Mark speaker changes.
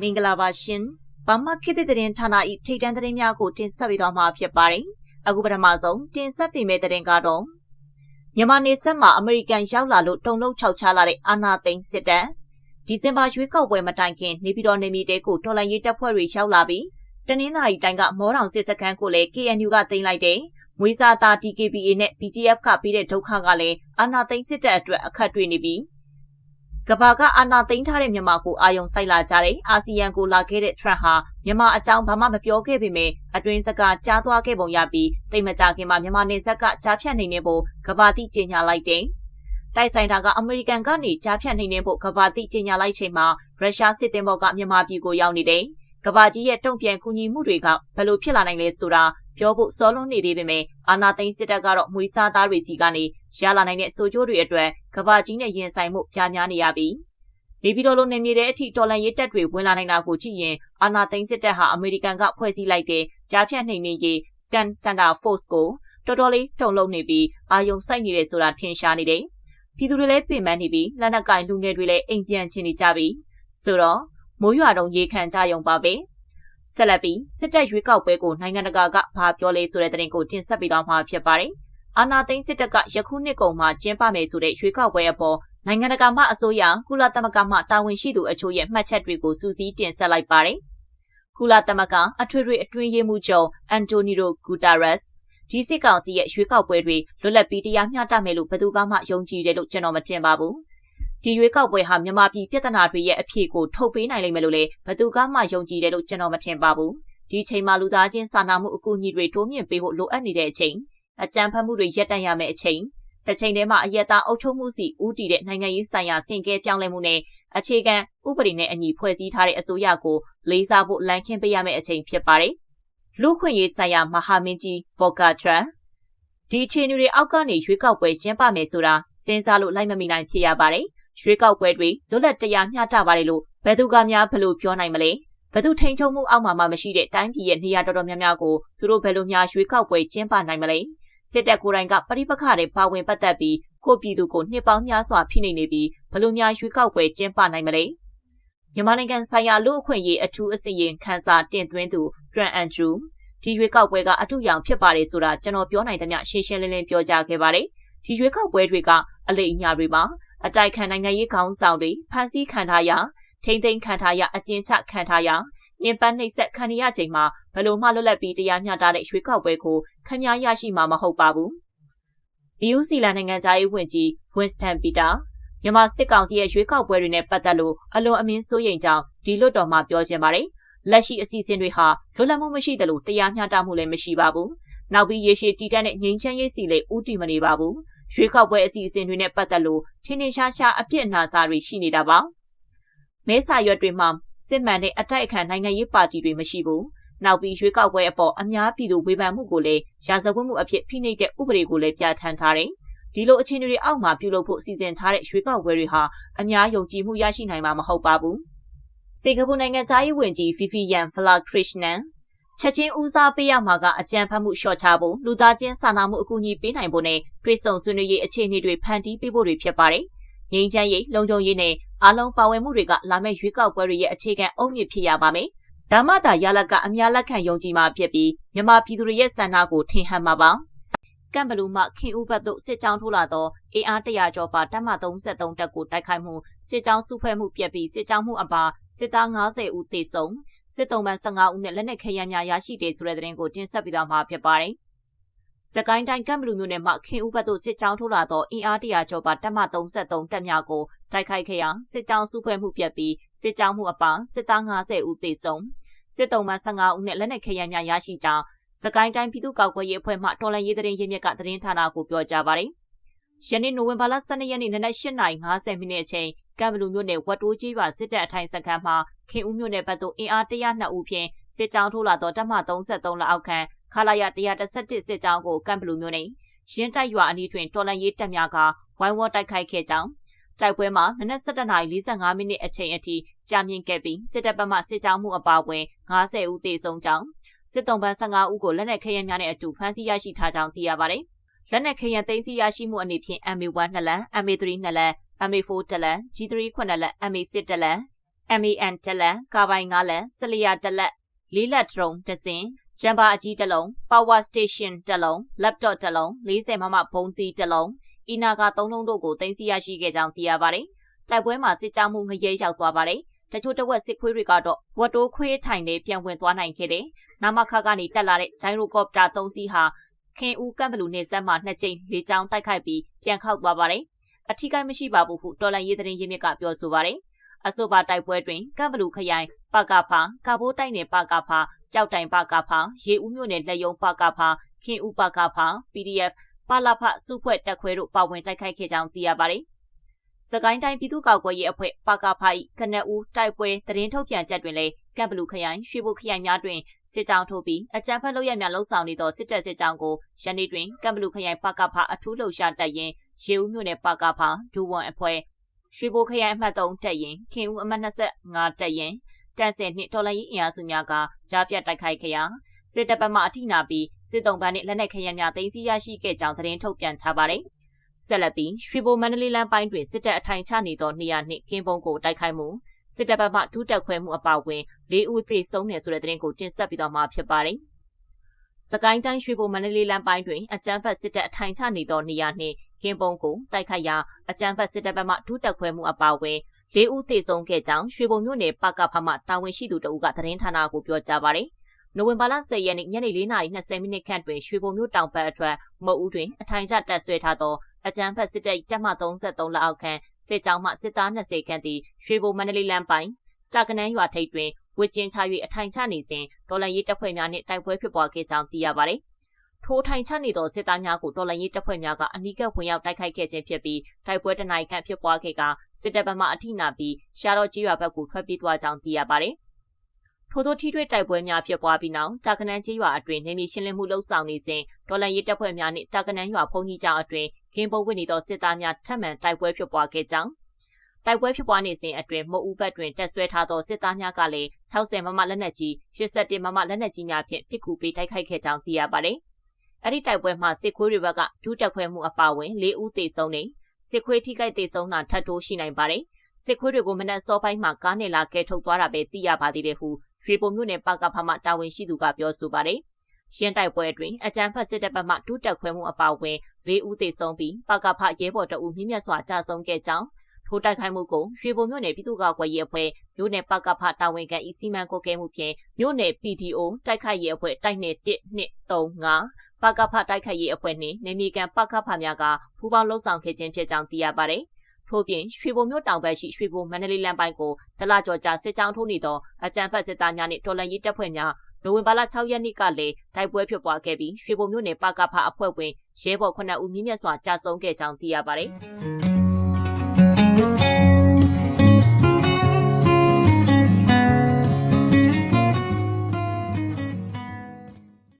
Speaker 1: မင်္ဂလာပါရှင်။ဘာမှခေတ်သစ်သတင်းဌာန၏ထိတ်တန့်သတင်းများကိုတင်ဆက်ပေးသွားမှာဖြစ်ပါတယ်။အခုပထမဆုံးတင်ဆက်ပေးမယ့်သတင်းကတော့မြန်မာနေဆက်မှာအမေရိကန်ရောက်လာလို့တုံလုံးခြောက်ချလာတဲ့အာနာသိန်းစစ်တပ်ဒီဇင်ဘာရွေးကောက်ပွဲမတိုင်ခင်နေပြည်တော်နေမီတဲကိုတော်လှန်ရေးတပ်ဖွဲ့တွေရောက်လာပြီးတနင်္သာရီတိုင်းကမောတောင်စစ်စခန်းကိုလည်း KNU ကတင်လိုက်တဲ့မွေးစားသား DKBA နဲ့ BGF ကပေးတဲ့ဒုက္ခကလည်းအာနာသိန်းစစ်တပ်အတွက်အခက်တွေ့နေပြီး ကဘာကအာဏာသိမ်းထားတဲ့မြန်မာကိုအာယုံစိုက်လာကြတဲ့အာဆီယံကိုလာခဲ့တဲ့ Trump ဟာမြန်မာအကြောင်းဘာမှမပြောခဲ့ပေမဲ့အတွင်းစကားကြားသွားခဲ့ပုံရပြီးတိတ်မကြခင်မှာမြန်မာနေဆက်ကကြားဖြတ်နေနေဖို့ကဘာတိကြေညာလိုက်တယ်။တိုက်ဆိုင်တာကအမေရိကန်ကနေကြားဖြတ်နေနေဖို့ကဘာတိကြေညာလိုက်ချိန်မှာရုရှားစစ်သည်ဘော်ကမြန်မာပြည်ကိုရောက်နေတယ်။ ကဘာကြီးရဲ့တုံ့ပြန်ကူညီမှုတွေကဘယ်လိုဖြစ်လာနိုင်လဲဆိုတာပြောဖို့စောလွန်းနေသေးပေမဲ့အာနာသိန်းစစ်တပ်ကတော့မွေးစားသားတွေစီကနေရလာနိုင်တဲ့စိုးကျိုးတွေအတွက်ကဘာကြီးနဲ့ရင်ဆိုင်မှုပြားများနေရပြီ။နေပြည်တော်လိုနေမြေတဲ့အထိတော်လန်ရေးတပ်တွေဝင်လာနိုင်တာကိုကြည့်ရင်အာနာသိန်းစစ်တပ်ဟာအမေရိကန်ကဖွဲ့စည်းလိုက်တဲ့ကြားဖြတ်နှိမ်နှင်းရေး Scan Center Force ကိုတော်တော်လေးတုံလုံးနေပြီးအာယုံစိုက်နေတယ်ဆိုတာထင်ရှားနေတယ်။ပြည်သူတွေလည်းပြင်ပန်းနေပြီးလက်နက်ကင်လူငယ်တွေလည်းအိမ်ပြန်ချင်နေကြပြီ။ဆိုတော့ မိုးရွာတုံရေခံကြရုံပါပဲ။ဆက်လက်ပြီးစစ်တပ်ရွေးကောက်ပွဲကိုနိုင်ငံတကာကဘာပြောလဲဆိုတဲ့သတင်းကိုတင်ဆက်ပေးသွားမှာဖြစ်ပါတယ်။အာနာသိန်းစစ်တပ်ကယခုနှစ်ကုန်မှာကျင်းပမယ်ဆိုတဲ့ရွေးကောက်ပွဲအပေါ်နိုင်ငံတကာမှအစိုးရကုလသမဂ္ဂမှတာဝန်ရှိသူအချို့ရဲ့မှတ်ချက်တွေကိုစူးစီးတင်ဆက်လိုက်ပါတယ်။ကုလသမဂ္ဂအထွေထွေအတွင်းရေးမှူးချုပ်အန်တိုနီယိုဂူတာရက်စ်ဒီစစ်ကောင်စီရဲ့ရွေးကောက်ပွဲတွေလွတ်လပ်ပြီးတရားမျှတမယ်လို့ဘယ်သူကမှယုံကြည်တယ်လို့ကျွန်တော်မတင်ပါဘူး။ ဒီရွေးကောက်ပွဲဟာမြန်မာပြည်ပြည်ထနာတွေရဲ့အဖြစ်ကိုထုတ်ပေးနိုင်လိမ့်မယ်လို့လည်းဘသူကမှယုံကြည်တယ်လို့ကျွန်တော်မထင်ပါဘူးဒီချိန်မှာလူသားချင်းစာနာမှုအကူအညီတွေတိုးမြင့်ပေးဖို့လိုအပ်နေတဲ့အချိန်အကြမ်းဖက်မှုတွေရပ်တန့်ရမယ့်အချိန်တစ်ချိန်တည်းမှာအယက်သားအုပ်ချုပ်မှုစီဦးတည်တဲ့နိုင်ငံရေးဆိုင်ရာဆင်ကဲပြောင်းလဲမှုနဲ့အခြေခံဥပဒေနဲ့အညီဖွဲ့စည်းထားတဲ့အစိုးရကိုလေးစားဖို့လမ်းခင်းပေးရမယ့်အချိန်ဖြစ်ပါတယ်လူခွင့်ရေးဆိုင်ရာမဟာမင်းကြီးဗော်ကာထရန်ဒီအခြေအနေတွေအောက်ကနေရွေးကောက်ပွဲကျင်းပမယ်ဆိုတာစဉ်းစားလို့လိုက်မမိနိုင်ဖြစ်ရပါတယ်။ ရွှေကောက်ပွဲတွေလွတ်လပ်တရားမျှတပါတယ်လို့ဘယ်သူကများဘယ်လိုပြောနိုင်မလဲဘယ်သူထိန်ချုံမှုအောက်မှာမှမရှိတဲ့တိုင်းပြည်ရဲ့နေရာတော်တော်များများကိုသူတို့ဘယ်လိုများရွှေကောက်ပွဲကျင်းပနိုင်မလဲစစ်တပ်ကိုယ်တိုင်ကပရိပခတွေပါဝင်ပတ်သက်ပြီးကိုပြည်သူကိုနှစ်ပေါင်းများစွာဖိနှိပ်နေပြီးဘယ်လိုများရွှေကောက်ပွဲကျင်းပနိုင်မလဲမြန်မာနိုင်ငံဆိုင်ရာလူ့အခွင့်အရေးအထူးအစီရင်ခံစာတင်သွင်းသူဒရန်အန်ဒရူဒီရွေးကောက်ပွဲကအထူးရောင်ဖြစ်ပါတယ်ဆိုတာကျွန်တော်ပြောနိုင်သမျှရှင်းရှင်းလင်းလင်းပြောကြားခဲ့ပါတယ်ဒီရွေးကောက်ပွဲတွေကအလိအညာတွေမှာ အတိုက်ခံနိုင်ငံရေးခေါင်းဆောင်တွေဖမ်းဆီးခံထားရထိမ့်သိမ်းခံထားရအကျဉ်းချခံထားရညင်ပန်းနှိပ်စက်ခံရချိန်မှာဘယ်လိုမှလွတ်လပ်ပြီးတရားမျှတတဲ့ရွေးကောက်ပွဲကိုခမည်းရရှိမှာမဟုတ်ပါဘူး။ EU စီလန်နိုင်ငံသားရေးဝန်ကြီး Winston Peter မြန်မာစစ်ကောင်စီရဲ့ရွေးကောက်ပွဲတွေနဲ့ပတ်သက်လို့အလွန်အမင်းစိုးရိမ်ကြောင်းဒီလွတ်တော်မှာပြောချင်ပါတယ်။လက်ရှိအစီအစဉ်တွေဟာလွတ်လပ်မှုမရှိသလိုတရားမျှတမှုလည်းမရှိပါဘူး။ နောက်ပြီးရေရှည်တည်တတ်တဲ့ငြိမ်းချမ်းရေးစီလည်းဥတီမနေပါဘူး။ရွေးကောက်ပွဲအစီအစဉ်တွေနဲ့ပတ်သက်လို့ထင်းထင်ရှားရှားအပြစ်အနာစာတွေရှိနေတာပါမဲစာရွက်တွေမှာစစ်မှန်တဲ့အတိုက်အခံနိုင်ငံရေးပါတီတွေမရှိဘူးနောက်ပြီးရွေးကောက်ပွဲအပေါ်အများပြည်သူဝေဖန်မှုကိုလည်းရာဇဝတ်မှုအဖြစ်ဖိနှိပ်တဲ့ဥပဒေကိုလည်းပြဋ္ဌာန်းထားတယ်ဒီလိုအခြေအနေတွေအောက်မှာပြုလုပ်ဖို့စီစဉ်ထားတဲ့ရွေးကောက်ပွဲတွေဟာအများယုံကြည်မှုရရှိနိုင်မှာမဟုတ်ပါဘူးစင်ကာပူနိုင်ငံသားရေးဝန်ကြီးဖီဖီယန်ဖလာခရစ်နန် ချက်ချင်းဦးစားပေးရမှာကအကြံဖတ်မှုလျှော့ချဖို့လူသားချင်းစာနာမှုအကူအညီပေးနိုင်ဖို့နဲ့တွဲဆုံဆွေးနွေးရေးအခြေအနေတွေဖန်တီးပေးဖို့တွေဖြစ်ပါတယ်။ငြိမ်းချမ်းရေးလုံခြုံရေးနဲ့အားလုံးပါဝင်မှုတွေကလာမယ့်ရွေးကောက်ပွဲတွေရဲ့အခြေခံအုတ်မြစ်ဖြစ်ရပါမယ်။ဒါမှသာရလကအများလက်ခံယုံကြည်မှာဖြစ်ပြီးမြန်မာပြည်သူတွေရဲ့ဆန္ဒကိုထင်ဟပ်မှာပါ။ ကံဘလူမှခင်ဦးဘတ်သို့စစ်ကြောင်းထိုးလာသောအင်အား100ကျော်ပါတပ်မ33တပ်ကိုတိုက်ခိုက်မှုစစ်ကြောင်းစုဖွဲ့မှုပြက်ပြီးစစ်ကြောင်းမှုအပါစစ်သား90ဦးသေဆုံးစစ်တုံးပန်း15ဦးနဲ့လက်နက်ခဲယမ်းများရရှိတယ်ဆိုတဲ့သတင်းကိုတင်ဆက်ပေးသွားမှာဖြစ်ပါတယ်။စကိုင်းတိုင်းကမ်ဘလူမြို့နယ်မှာခင်ဦးဘတ်သို့စစ်ကြောင်းထိုးလာသောအင်အားတရာကျော်ပါတပ်မ33တပ်များကိုတိုက်ခိုက်ခဲ့ရာစစ်ကြောင်းစုဖွဲ့မှုပြတ်ပြီးစစ်ကြောင်းမှုအပါစစ်သား90ဦးသေဆုံးစစ်တုံးပန်း15ဦးနဲ့လက်နက်ခဲယမ်းများရရှိကြောင်း စကိုင်းတိုင်းပြည်သူ့ကောက်ွယ်ရေးအဖွဲ့မှတော်လှန်ရေးသတင်းရင်းမြစ်ကသတင်းဌာနကိုပြောကြားပါတယ်။ယနေ့နိုဝင်ဘာလ12ရက်နေ့နနက်8:50မိနစ်အချိန်ကမ်ဘလူမြို့နယ်ဝတ်တိုးကြီးပါစစ်တပ်အထိုင်စခန်းမှာခင်ဦးမြို့နယ်ဘက်သို့အင်အား102ဦးဖြင့်စစ်ကြောင်းထိုးလာသောတပ်မ33လက်အောက်ခံခလာရ131စစ်ကြောင်းကိုကမ်ဘလူမြို့နယ်ရင်းတိုက်ရွာအနီးတွင်တော်လန်ရေးတပ်များကဝိုင်းဝန်းတိုက်ခိုက်ခဲ့ကြောင်းတိုက်ပွဲမှာနနက်7:45မိနစ်အချိန်အထိကြာမြင့်ခဲ့ပြီးစစ်တပ်ဘက်မှစစ်ကြောင်းမှုအပါအဝင်90ဦးသေဆုံးကြောင်း စစ်တုံးပန်း15ဦးကိုလက်နက်ခဲယမ်းများနဲ့အတူဖမ်းဆီးရရှိထားကြောင်းသိရပါတယ်။လက်နက်ခဲယမ်းသိမ်းဆည်းရရှိမှုအနေဖြင့် MA1 နှစ်လမ်း MA3 နှစ်လမ်း MA4 တလန် G3 9လက် MA6 တလန် MAN တလက်ကာပိုင်9လက်ဆလီယာတလက်လေးလက်ဒရုန်းတစ်စင်ဂျမ်ဘာအကြီးတစ်လုံး Power Station တစ်လုံး Laptop တစ်လုံး40မမဘုံသီးတစ်လုံးအီနာက3လုံးတို့ကိုတင်စီရရှိခဲ့ကြောင်းသိရပါတယ်။တိုက်ပွဲမှာစစ်ကြောမှုငရဲရောက်သွားပါတယ်။ တချို့တဝက်စစ်ခွေးတွေကတော့ဝတ်တိုးခွေးထိုင်နေပြန်ဝင်သွားနိုင်ခဲ့တယ်။နာမခကနေတက်လာတဲ့ဂျိုင်ရိုကော်ပတာ3စီးဟာခင်ဦးကမ်ဘလူနေဆက်မှနှစ်ကြိမ်လေကြောင်းတိုက်ခိုက်ပြီးပြန်ခောက်သွားပါတယ်။အထီးကိုင်းမရှိပါဘူးဟုတော်လန်ရေးသတင်းရင်းမြစ်ကပြောဆိုပါတယ်။အဆိုပါတိုက်ပွဲတွင်ကမ်ဘလူခရိုင်ပကဖာကာဘိုးတိုက်နယ်ပကဖာကြောက်တိုင်ပကဖာရေဦးမြို့နယ်လက်ယုံပကဖာခင်ဦးပကဖာ PDF ပါလာဖစုဖွဲ့တက်ခွဲတို့ပါဝင်တိုက်ခိုက်ခဲ့ကြောင်းသိရပါတယ်။ စကိုင်းတိုင်းပြည်သူ့ကောက်ကွယ်ရေးအဖွဲ့ပါကဖာ၏ကနဦးတိုက်ပွဲသတင်းထုတ်ပြန်ချက်တွင်လည်းကပ်ဘလူခရိုင်ရွှေဘိုခရိုင်များတွင်စစ်ကြောင်းထိုးပြီးအကြမ်းဖက်လုပ်ရများလှုံ့ဆော်နေသောစစ်တပ်စစ်ကြောင်းကိုရန်နေ့တွင်ကပ်ဘလူခရိုင်ပါကဖာအထူးလှုပ်ရှားတပ်ရင်ရေဦးမြို့နယ်ပါကဖာဒူဝန်အဖွဲ့ရွှေဘိုခရိုင်အမှတ်3တပ်ရင်ခင်ဦးအမှတ်25တပ်ရင်တန်ဆယ်နှင့်တော်လိုင်းအင်အားစုများကကြားပြတ်တိုက်ခိုက်ခဲ့ရာစစ်တပ်ဘက်မှအထိနာပြီးစစ်တုံးပန်းနှင့်လက်နက်ခဲယမ်းများသိမ်းဆည်းရရှိခဲ့ကြောင်းသတင်းထုတ်ပြန်ထားပါတယ်။ ဆက်လက်ပြီးရွှေဘိုမန္တလေးလမ်းပိုင်းတွင်စစ်တပ်အထိုင်ချနေသောနေရာနှင့်ကင်းပုံကိုတိုက်ခိုက်မှုစစ်တပ်ဘက်မှဒုတက်ခွဲမှုအပါအဝင်၄ဦးသေဆုံးတယ်ဆိုတဲ့သတင်းကိုတင်ဆက်ပြီးတော့မှာဖြစ်ပါတယ်။စကိုင်းတိုင်းရွှေဘိုမန္တလေးလမ်းပိုင်းတွင်အကြမ်းဖက်စစ်တပ်အထိုင်ချနေသောနေရာနှင့်ကင်းပုံကိုတိုက်ခိုက်ရာအကြမ်းဖက်စစ်တပ်ဘက်မှဒုတက်ခွဲမှုအပါအဝင်၄ဦးသေဆုံးခဲ့ကြောင်းရွှေဘုံမြို့နယ်ပကဖမှတာဝန်ရှိသူတဦးကသတင်းဌာနကိုပြောကြားပါတယ်။နိုဝင်ဘာလ10ရက်နေ့ညနေ4:20မိနစ်ခန့်တွင်ရွှေဘုံမြို့တောင်ဘက်အထွက်မုတ်ဦးတွင်အထိုင်ချတပ်ဆွဲထားသော အကြမ်းဖက်စစ်တပ်တပ်မ33လက်အောက်ခံစစ်ကြောင်းမှစစ်သား20ခန့်သည်ရွှေဘုံမန္တလေးလမ်းပိုင်းတာကနန်းရွာထိပ်တွင်ဝစ်ကျင်းချ၍အထိုင်ချနေစဉ်ဒေါ်လာရေးတပ်ဖွဲ့များနှင့်တိုက်ပွဲဖြစ်ပွားခဲ့ကြောင်းသိရပါသည်ထိုးထိုင်ချနေသောစစ်သားများကိုတော်လှန်ရေးတပ်ဖွဲ့များကအနီးကပ်ဝင်ရောက်တိုက်ခိုက်ခဲ့ခြင်းဖြစ်ပြီးတိုက်ပွဲတနိုင်ခန့်ဖြစ်ပွားခဲ့ကစစ်တပ်ဘက်မှအထိနာပြီးရှားတော်ကြီးရွာဘက်ကိုထွက်ပြေးသွားကြောင်းသိရပါတယ်။ ထို့သောထိတွေ့တိုက်ပွဲများဖြစ်ပွားပြီးနောက်တာကနန်းကြီးရွာအတွင်းနေမီရှင်းလင်းမှုလှုပ်ဆောင်နေစဉ်ဒေါ်လာရေးတပ်ဖွဲ့များနှင့်တာကနန်းရွာဖုန်ကြီးကျောင်းအတွင်းကင်းပုံဝင်နေသောစစ်သားများထပ်မံတိုက်ပွဲဖြစ်ပွားခဲ့ကြောင်းတိုက်ပွဲဖြစ်ပွားနေစဉ်အတွင်းမုတ်ဦးဘက်တွင်တက်ဆွဲထားသောစစ်သားများကလည်း60မမလက်နက်ကြီး81မမလက်နက်ကြီးများဖြင့်ပစ်ကူပေးတိုက်ခိုက်ခဲ့ကြောင်းသိရပါတယ်။အဲ့ဒီတိုက်ပွဲမှာစစ်ခွေးတွေဘက်ကဒူးတက်ခွဲမှုအပါဝင်၄ဦးသေဆုံးနေစစ်ခွေးထိခိုက်သေဆုံးတာထပ်တိုးရှိနိုင်ပါတယ် စစ်ခွေးတွေကိုမနက်စောပိုင်းမှာကားနဲ့လာကဲထုတ်သွားတာပဲသိရပါသေးတယ်ဟုရွှေပုံမြို့နယ်ပကဖမှတာဝန်ရှိသူကပြောဆိုပါတယ်ရှင်းတိုက်ပွဲအတွင်းအကြမ်းဖက်စစ်တပ်ဘက်မှဒုတက်ခွဲမှုအပါအဝင်၄ဦးသေဆုံးပြီးပကဖရဲဘော်တအူမြင့်မြတ်စွာကြာဆုံးခဲ့ကြောင်းထိုးတိုက်ခိုက်မှုကိုရွှေဘုံမြို့နယ်ပြည်သူ့ကာကွယ်ရေးအဖွဲ့မြို့နယ်ပကဖတာဝန်ခံဤစီမံကွက်ကဲမှုဖြင့်မြို့နယ် PDO တိုက်ခိုက်ရေးအဖွဲ့တိုက်နယ်1 2 3 5ပကဖတိုက်ခိုက်ရေးအဖွဲ့နှင့်နေမီကန်ပကဖများကပူးပေါင်းလှုပ်ဆောင်ခဲ့ခြင်းဖြစ်ကြောင်းသိရပါတယ်။ ထို့ပြင်ရွှေဘုံမြို့တောင်ဘက်ရှိရွှေဘုံမန္တလေးလမ်းပိုင်းကိုတလကျော်ကြာစစ်ကြောင်းထိုးနေသောအကြမ်းဖက်စစ်သားများနှင့်တော်လှန်ရေးတပ်ဖွဲ့များနိုဝင်ဘာလ6ရက်နေ့ကလည်းတိုက်ပွဲဖြစ်ပွားခဲ့ပြီးရွှေဘုံမြို့နယ်ပကဖအဖွဲ့ဝင်ရဲဘော်9ဦးမြင့်မြတ်စွာကြာဆုံးခဲ့ကြောင်းသိရပါတယ်။